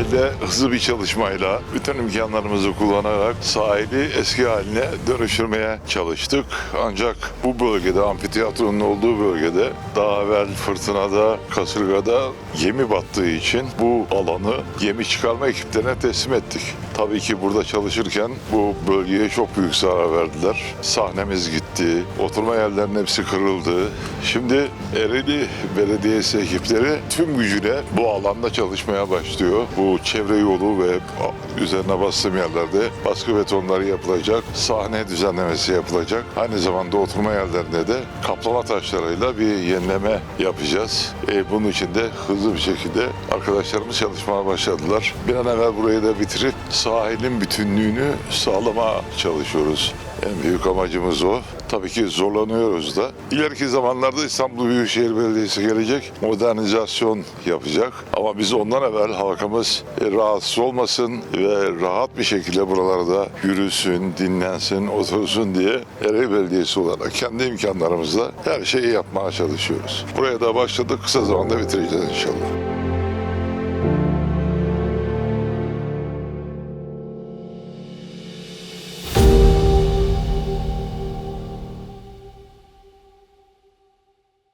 sahilde hızlı bir çalışmayla bütün imkanlarımızı kullanarak sahili eski haline dönüştürmeye çalıştık. Ancak bu bölgede, amfiteyatronun olduğu bölgede daha evvel fırtınada, kasırgada gemi battığı için bu alanı gemi çıkarma ekiplerine teslim ettik. Tabii ki burada çalışırken bu bölgeye çok büyük zarar verdiler. Sahnemiz gitti, oturma yerlerinin hepsi kırıldı. Şimdi Ereğli Belediyesi ekipleri tüm gücüyle bu alanda çalışmaya başlıyor. Bu çevre yolu ve üzerine bastığım yerlerde baskı betonları yapılacak, sahne düzenlemesi yapılacak. Aynı zamanda oturma yerlerinde de kaplama taşlarıyla bir yenileme yapacağız. E, bunun için de hızlı bir şekilde arkadaşlarımız çalışmaya başladılar. Bir an evvel burayı da bitirip sahilin bütünlüğünü sağlama çalışıyoruz. En büyük amacımız o. Tabii ki zorlanıyoruz da. İleriki zamanlarda İstanbul Büyükşehir Belediyesi gelecek, modernizasyon yapacak. Ama biz ondan evvel halkımız e, rahatsız olmasın ve rahat bir şekilde buralarda yürüsün, dinlensin, otursun diye Ereğli Belediyesi olarak kendi imkanlarımızla her şeyi yapmaya çalışıyoruz. Buraya da başladık, kısa zamanda bitireceğiz inşallah.